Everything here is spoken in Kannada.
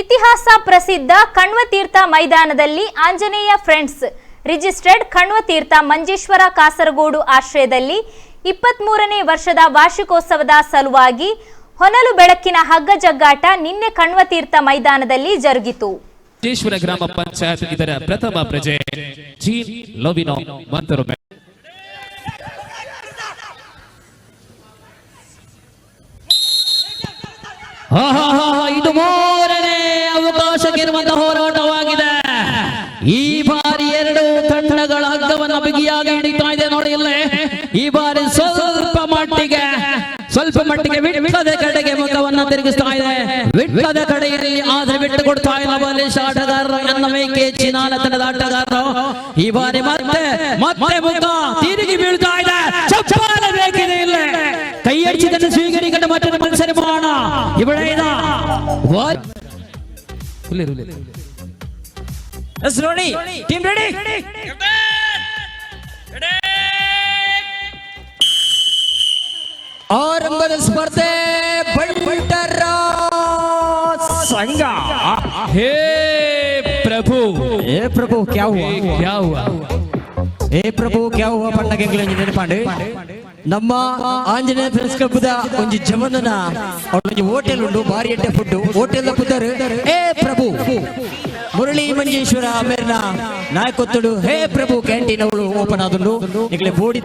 ಇತಿಹಾಸ ಪ್ರಸಿದ್ಧ ಕಣ್ವತೀರ್ಥ ಮೈದಾನದಲ್ಲಿ ಆಂಜನೇಯ ಫ್ರೆಂಡ್ಸ್ ರಿಜಿಸ್ಟರ್ಡ್ ಕಣ್ವತೀರ್ಥ ಮಂಜೇಶ್ವರ ಕಾಸರಗೋಡು ಆಶ್ರಯದಲ್ಲಿ ಇಪ್ಪತ್ಮೂರನೇ ವರ್ಷದ ವಾರ್ಷಿಕೋತ್ಸವದ ಸಲುವಾಗಿ ಹೊನಲು ಬೆಳಕಿನ ಹಗ್ಗ ಜಗ್ಗಾಟ ನಿನ್ನೆ ಕಣ್ವತೀರ್ಥ ಮೈದಾನದಲ್ಲಿ ಜರುಗಿತು. ಮಂಜೇಶ್ವರ ಗ್ರಾಮ ಪಂಚಾಯತ್ ಇದರ ಪ್ರಥಮ ಪ್ರಜೆ. ಹಾ ಇದು ಮೂರನೇ ಈ ಬಾರಿ ಎರಡು ತಂಡಗಳ ಹಗ್ಗವನ್ನು ಬಿಗಿಯಾಗಿ ಹಿಡಿತಾ ಇದೆ ನೋಡಿ ಇಲ್ಲೇ ಈ ಬಾರಿ ಸ್ವಲ್ಪ ಮಟ್ಟಿಗೆ ಸ್ವಲ್ಪ ಮಟ್ಟಿಗೆ ವಿಟ್ಟದ ಕಡೆಗೆ ಮುಖವನ್ನ ತಿರುಗಿಸ್ತಾ ಇದೆ ವಿಟ್ಟದ ಕಡೆಯಲ್ಲಿ ಆದ್ರೆ ಬಿಟ್ಟು ಕೊಡ್ತಾ ಇಲ್ಲ ಬಲಿಷ್ಠ ಆಟಗಾರರು ಎನ್ನ ಮೇಕೆ ಚಿನಾಲತನದ ಆಟಗಾರರು ಈ ಬಾರಿ ಮತ್ತೆ ಮತ್ತೆ ಮುಖ ತಿರುಗಿ ಬೀಳ್ತಾ ಇದೆ ಚಪ್ಪಾಳೆ ಬೇಕಿದೆ ಇಲ್ಲೇ ಕೈ ಅಡಿಸಿದನ್ನು ಸ್ವೀಕರಿಕೊಂಡು ಮತ್ತೆ ಮತ್ಸರ ಮಾಡೋಣ ಇವಳೇದ सलोनी टीम रेडी और स्पर्धे बड़बर संगा हे प्रभु हे प्रभु क्या हुआ क्या हुआ हे प्रभु क्या हुआ पंडा के लिए इंजीनियर पांडे नम्मा आंजनेय फ्रेंड्स का पुदा कुंजी जमन ना और कुंजी होटल उन्हों बारी एट्टे फुट्टो होटल का पुदर ए ಮುರಳಿ ಮಂಜೇಶ್ವರ ಮೇರ್ನ ನಾಯಕೊತ್ತುಡು ಹೇ ಪ್ರಭು ಕ್ಯಾಂಟೀನ್ ಅವಳು ಓಪನ್ ಆದುಂಡು ನಿಕ್ಲೆ ಬೋಡಿ